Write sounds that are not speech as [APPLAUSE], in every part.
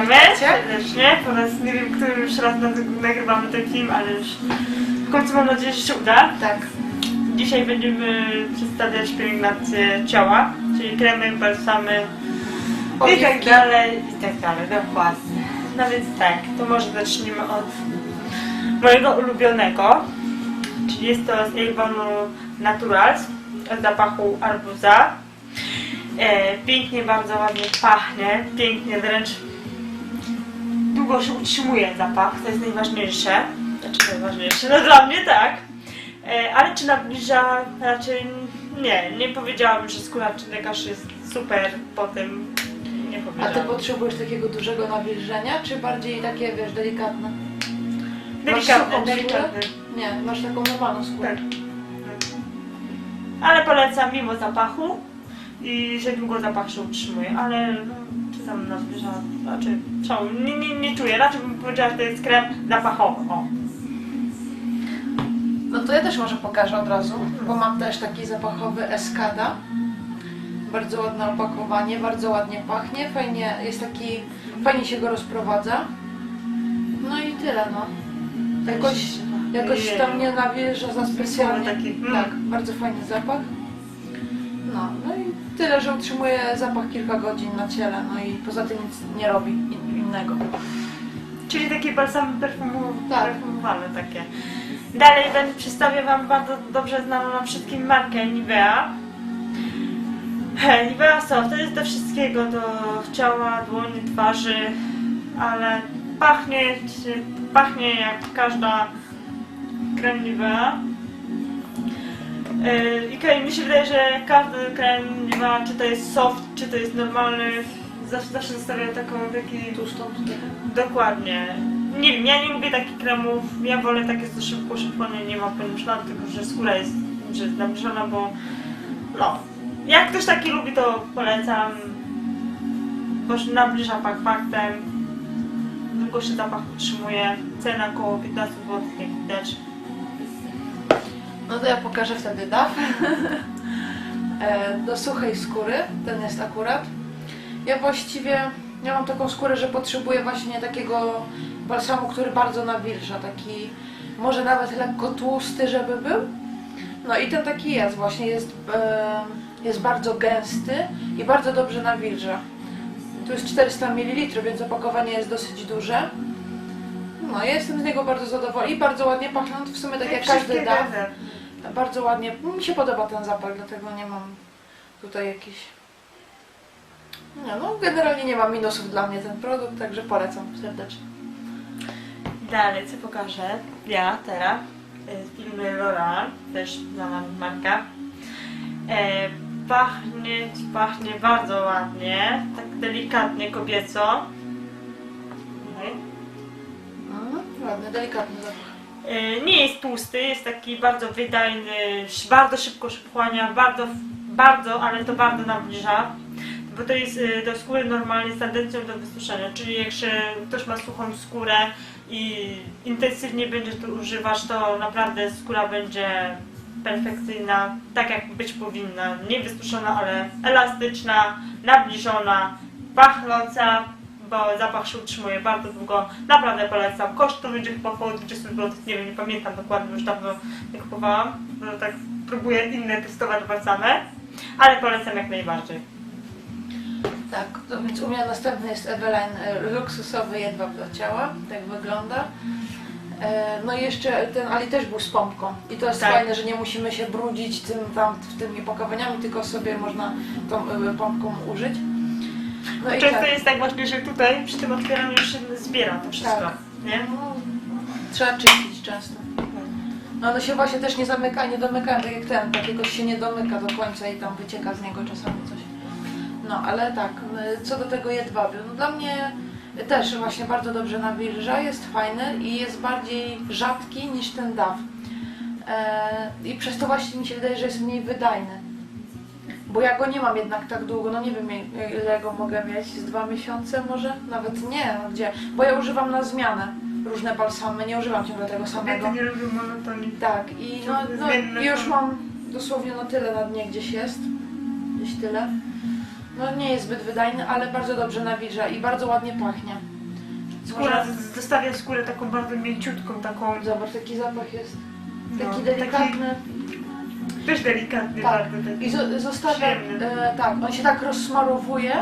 Witamy serdecznie. Po raz nie wiem, który już raz nag- nagrywamy ten film, ale już w końcu mam nadzieję, że się uda. Tak. Dzisiaj będziemy przedstawiać pielęgnację ciała, czyli kremy, balsamy i tak Oliwki. dalej, i tak dalej, dokładnie. No więc tak, to może zacznijmy od mojego ulubionego, czyli jest to z Avonu Naturals o zapachu arbuza. E, pięknie, bardzo ładnie pachnie, pięknie wręcz długo się utrzymuje zapach, to jest najważniejsze. Znaczy najważniejsze, no dla mnie tak. E, ale czy nabliża? Raczej nie, nie powiedziałabym, że skóra czy lekarz jest super po tym. Nie A ty potrzebujesz takiego dużego nawilżenia, czy bardziej takie, wiesz, delikatne? Masz Delikatny, suchą delikatny. Nie, masz taką normalną skórę. Tak. Ale polecam mimo zapachu i że długo zapach się utrzymuje, ale no, czy tam nabliża, raczej co, nie, nie, nie czuję, raczej bym powiedziała, że to jest krem zapachowy. O. No to ja też może pokażę od razu, bo mam też taki zapachowy Escada. Bardzo ładne opakowanie, bardzo ładnie pachnie, fajnie jest taki, fajnie się go rozprowadza. No i tyle no. Jakoś, jakoś tam nie nawilża za specjalnie. Taki, mm. Tak, bardzo fajny zapach. No, no i tyle, że utrzymuje zapach kilka godzin na ciele, no i poza tym nic nie robi in- innego. Czyli takie balsamy perfumu- Tak. perfumowane takie. Dalej będę przedstawię Wam bardzo dobrze znaną nam wszystkim markę Nivea. Nivea Soft to jest do wszystkiego, do ciała, dłoni, twarzy, ale pachnie, pachnie jak każda krem Nivea. Yy, I krem, mi się wydaje, że każdy krem Nivea, czy to jest soft, czy to jest normalny, zawsze, zawsze zostawia taką taki Tłustą tutaj. Dokładnie. Nie wiem, ja nie lubię takich kremów, ja wolę takie co szybko, szybko nie, nie ma pomyślane, tylko że skóra jest, że jest bo no, jak ktoś taki lubi, to polecam, bo nabliża pak faktem, długo się zapach utrzymuje, cena około 15 zł, jak widać. No to ja pokażę wtedy DAF. E, Do suchej skóry, ten jest akurat. Ja właściwie, ja mam taką skórę, że potrzebuję właśnie takiego balsamu, który bardzo nawilża, taki może nawet lekko tłusty, żeby był. No i ten taki jest właśnie, jest, e, jest bardzo gęsty i bardzo dobrze nawilża. Tu jest 400 ml, więc opakowanie jest dosyć duże. No, ja jestem z niego bardzo zadowolona i bardzo ładnie pachnie, to w sumie tak jak każdy gazy. Bardzo ładnie. Mi się podoba ten zapach, dlatego nie mam tutaj jakichś. Nie, no generalnie nie ma minusów dla mnie ten produkt, także polecam serdecznie. Dalej, co pokażę? Ja teraz y, z firmy L'Oreal, też znana marka. E, pachnie, pachnie bardzo ładnie, tak delikatnie kobieco. Mhm, ładny, delikatny zapach. E, nie jest tłusty, jest taki bardzo wydajny, bardzo szybko się wchłania, bardzo, bardzo, ale to bardzo nabliża. Bo to jest y, do skóry normalnie z tendencją do wysuszenia, czyli jak się ktoś ma suchą skórę i intensywnie będziesz to używać, to naprawdę skóra będzie perfekcyjna, tak jak być powinna. Nie wysuszona, ale elastyczna, nabliżona, pachnąca, zapach się utrzymuje bardzo długo. Naprawdę polecam. Koszt to będzie chyba około 20 zł, nie wiem, nie pamiętam dokładnie, już dawno nie kupowałam. No tak próbuję inne testować balsamy, ale polecam jak najbardziej. Tak, to więc u mnie następny jest Eveline e, luksusowy jedwab do ciała. Tak wygląda. E, No i jeszcze ten Ali też był z pompką. I to jest Tak. fajne, że nie musimy się brudzić tym, tam, tymi opakowaniami, tylko sobie można tą e, pompką użyć. No i Często tak. jest tak właśnie, że tutaj przy tym otwieraniu już się zbiera to wszystko, Tak. nie? No, trzeba czyścić często. No one się właśnie też nie zamyka, nie domykają, tak jak ten, jakoś się nie domyka do końca i tam wycieka z niego czasami coś. No ale tak, y, co do tego jedwabiu, no dla mnie też właśnie bardzo dobrze nawilża, jest fajny i jest bardziej rzadki niż ten DAW. E, I przez to właśnie mi się wydaje, że jest mniej wydajny. Bo ja go nie mam jednak tak długo, no nie wiem ile go mogę mieć, z dwa miesiące może? Nawet nie, no gdzie? Bo ja używam na zmianę różne balsamy, nie używam ciągle tego samego. Kobiety nie lubią monotonii. Tak, i, no, no, już mam dosłownie no tyle na dnie gdzieś jest. Gdzieś tyle. No nie jest zbyt wydajny, ale bardzo dobrze nawilża i bardzo ładnie pachnie. Skóra, zostawia skórę taką bardzo mięciutką, taką Zobacz, taki zapach jest. no, Taki delikatny. Też delikatny Tak. bardzo. Taki. I zo- zostawia, Przyjemny. e, tak, on się tak rozsmarowuje,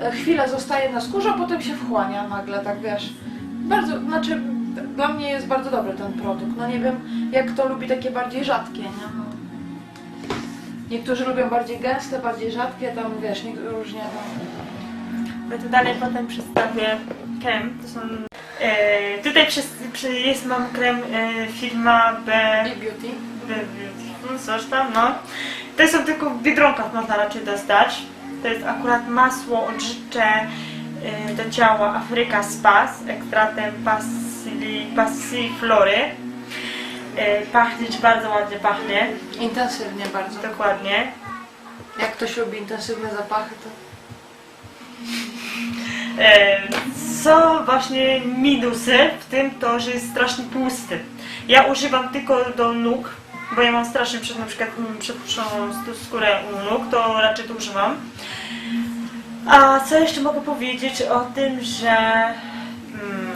e, chwilę zostaje na skórze, a potem się wchłania nagle, tak wiesz. Bardzo, znaczy d- dla mnie jest bardzo dobry ten produkt. No nie wiem, jak kto lubi takie bardziej rzadkie, nie? No. Niektórzy lubią bardziej gęste, bardziej rzadkie, tam wiesz, nie, różnie. No. Tu dalej potem przedstawię krem. To są, e, tutaj przez, przy, jest mam krem e, firma B, I beauty. B no coś tam, no. To są tylko w Biedronkach można raczej dostać. To jest akurat masło odżywcze e, do ciała Afryka Spas z ekstratem pasili, passiflory. E, pachnieć bardzo ładnie pachnie, Intensywnie bardzo. dokładnie. Jak ktoś lubi intensywne zapachy, to... E, Co właśnie minusy w tym to, że jest strasznie tłusty. Ja używam tylko do nóg, bo ja mam strasznie przed na przykład mm, przetłuszczoną skórę u nóg, to raczej to używam. A co jeszcze mogę powiedzieć o tym, że mm,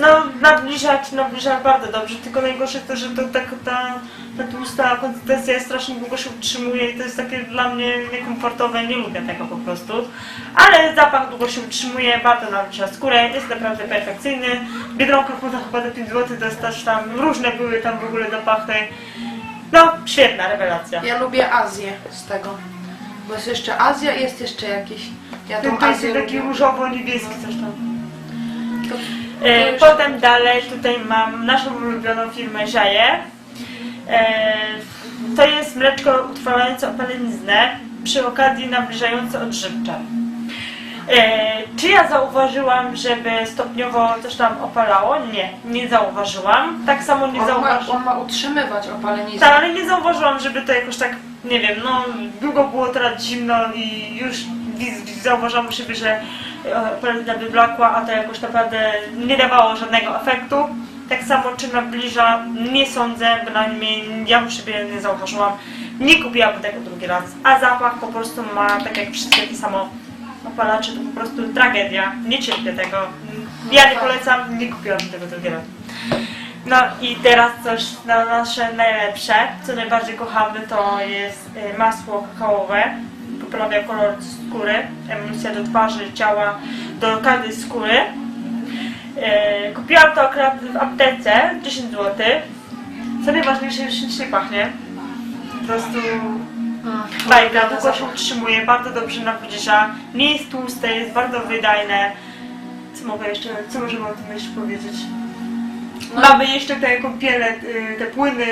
no nabliżać, nabliżać bardzo dobrze, tylko najgorsze to, że to tak ta, ta tłusta konsystencja strasznie długo się utrzymuje i to jest takie dla mnie niekomfortowe, nie lubię tego po prostu. Ale zapach długo się utrzymuje, bardzo nabliża skórę, jest naprawdę perfekcyjny. W Biedronkach można chyba za 5 zł dostać tam, różne były tam w ogóle zapachy. No, świetna rewelacja. Ja lubię Azję z tego. Bo jest jeszcze Azja i jest jeszcze jakiś. Ja tą to jest Azję taki lubię. różowo-niebieski coś tam. To, E, potem dalej tutaj mam naszą ulubioną firmę Żaje. E, to jest mleczko utrwalające opaleniznę, przy okazji nabliżające odżywcze. E, czy ja zauważyłam, żeby stopniowo coś tam opalało? Nie, nie zauważyłam. Tak samo nie on, ma, zauważyłam. on ma utrzymywać opaleniznę. Tak, ale nie zauważyłam, żeby to jakoś tak, nie wiem, no długo było teraz zimno i już wiz- wiz- zauważyłam u siebie, że e, palenina wyblakła, a to jakoś naprawdę nie dawało żadnego efektu. Tak samo czy nabliża, nie sądzę, bynajmniej ja u siebie nie zauważyłam. Nie kupiłabym tego drugi raz, a zapach po prostu ma, tak jak wszystkie te samo opalacze, to po prostu tragedia. Nie cierpię tego. Ja nie polecam, nie kupiłabym tego drugi raz. No i teraz coś na nasze najlepsze, co najbardziej kochamy, to jest y, masło kakaowe. Poprawia kolor skóry, emulsja do twarzy, ciała, do każdej skóry. Y, Kupiłam to akurat w aptece, 10 zł. Co najważniejsze, już ślicznie pachnie. Po prostu bajka, długo się utrzymuje, bardzo dobrze nabliża, nie jest tłuste, jest bardzo wydajne. Co mogę jeszcze, co możemy o tym jeszcze powiedzieć? No. Mamy jeszcze te kąpiele, y, te płyny,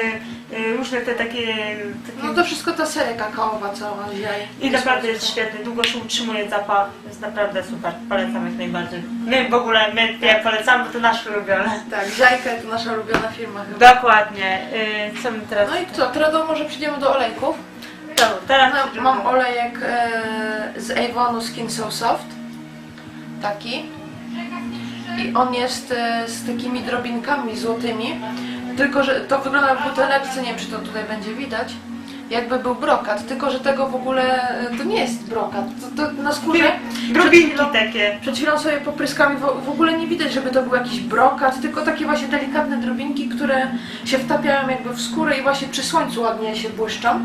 różne te takie... takie... No to wszystko ta seria kakaowa cała ziaj. I naprawdę jest świetny, długo się utrzymuje zapach, jest naprawdę super, polecam jak najbardziej. My w ogóle, my ja polecamy, bo to nasze ulubione. Tak, ziajka to nasza ulubiona firma chyba. Dokładnie, y, co my teraz... No i co, teraz do- może przejdziemy do olejków. To, teraz No, mam olejek e, z Avonu Skin So Soft. Taki. I on jest z takimi drobinkami złotymi. Tylko, że to wygląda w buteleczce, nie wiem czy to tutaj będzie widać. Jakby był brokat, tylko że tego w ogóle e, to nie jest brokat. To, to na skórze. Drobinki przed chwilą- takie. Przed chwilą sobie popryskami w, w ogóle nie widać, żeby to był jakiś brokat, tylko takie właśnie delikatne drobinki, które się wtapiają jakby w skórę i właśnie przy słońcu ładnie się błyszczą.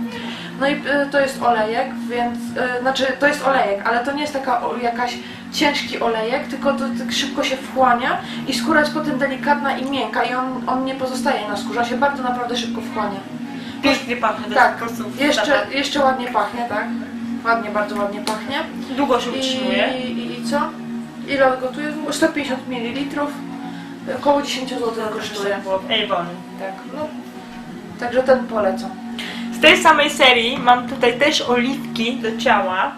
No i y, to jest olejek, więc, y, znaczy to jest olejek, ale to nie jest taka o, jakaś ciężki olejek, tylko to tak szybko się wchłania i skóra jest potem delikatna i miękka i on, on nie pozostaje na skórze, on się bardzo naprawdę szybko wchłania. Pięknie pachnie, to Tak, po prostu jeszcze, zapach. jeszcze ładnie pachnie, tak? Ładnie, bardzo ładnie pachnie. Długo się utrzymuje. I, i, I co? Ile gotuje? 150 ml. Około 10 zł kosztuje. Avon. Tak, no. Także ten polecam. Tej samej serii mam tutaj też oliwki do ciała.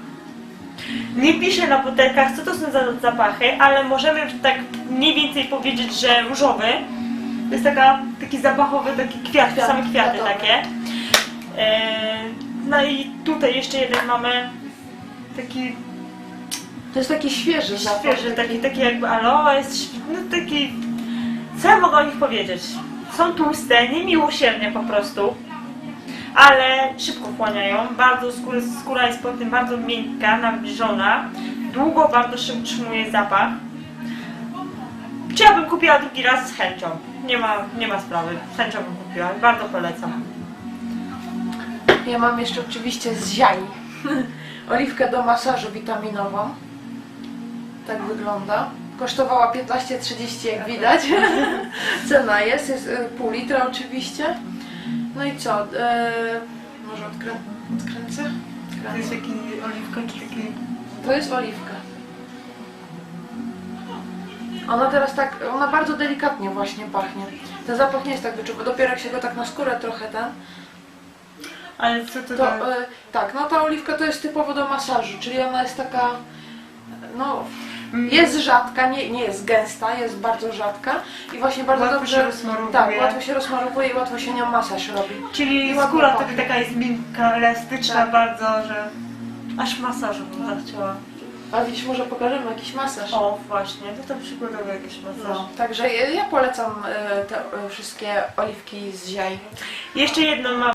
Nie piszę na butelkach, co to są za zapachy, ale możemy tak mniej więcej powiedzieć, że różowy. To jest taka, taki zapachowy, taki kwiat, Kwiat, same kwiaty takie. E, no i tutaj jeszcze jeden mamy taki To jest taki świeży zapach. świeży, taki, taki jakby aloe, jest no taki... Co ja mogę o nich powiedzieć? Są tłuste, niemiłosiernie po prostu. Ale szybko wchłaniają. Bardzo skóra, skóra jest po tym bardzo miękka, nawilżona. Długo bardzo szybko utrzymuje zapach. Czy ja bym kupiła drugi raz z chęcią? Nie ma, nie ma sprawy. Z chęcią bym kupiła. Bardzo polecam. Ja mam jeszcze oczywiście z ziai [LAUGHS] oliwkę do masażu witaminową. Tak wygląda. Kosztowała 15,30 jak widać. [LAUGHS] Cena jest, jest y, pół litra oczywiście. No i co? E, może odkrę... odkręcę? Odkręcę. taki oliwka czy taki... To jest oliwka. Ona teraz tak, ona bardzo delikatnie właśnie pachnie. Ten zapach nie jest tak wyczuwalny. Dopiero jak się go tak na skórę trochę ten, Ale co to, to za... e, tak, no ta oliwka to jest typowo do masażu, czyli ona jest taka, no. Jest rzadka, nie, nie jest gęsta, jest bardzo rzadka i właśnie bardzo Łatwo dobrze, się rozsmarowuje. tak, łatwo się rozmarowuje i łatwo się nią masaż robi. Czyli I ładnie skóra pachnie. taka jest miękka, elastyczna Tak. bardzo, że aż masażu bym zachciała. A dziś może pokażemy jakiś masaż. O, właśnie, to to przykładowo jakiś masaż. No, także ja ja polecam e, te e, wszystkie oliwki z ziaj. Jeszcze jedną mam